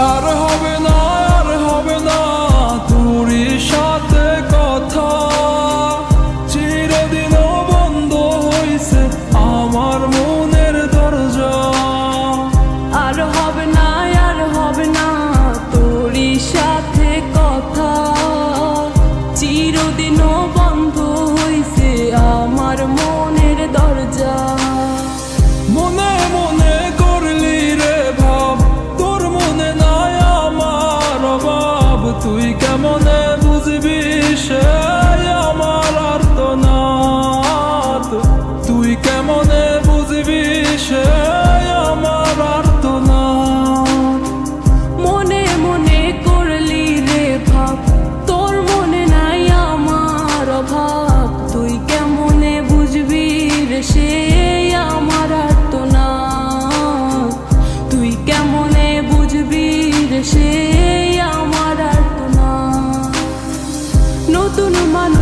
আর হবে তুই কেমনে বুঝবি সে আমার আর্তনাদ? মনে মনে করলি রে ভাব, তোর মনে নাই আমার তুই কেমনে সে আমার না তুই কেমনে সে আমার নতুন মানুষ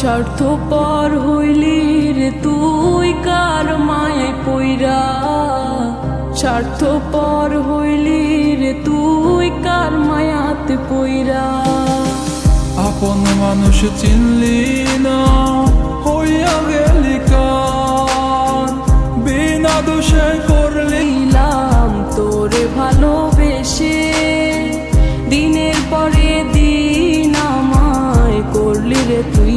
স্বার্থ পর হইলি রে তুই কার মায়ে পইরা? স্বার্থ পর হইলি রে তুই কার মায়াতে পইরা? আপন মানুষ চিনলি না হইয়া গেলি কান বিনা দোষে করলি দিলাম তোরে ভালোবেসে। দিনের পরে দিন আমায় করলি রে তুই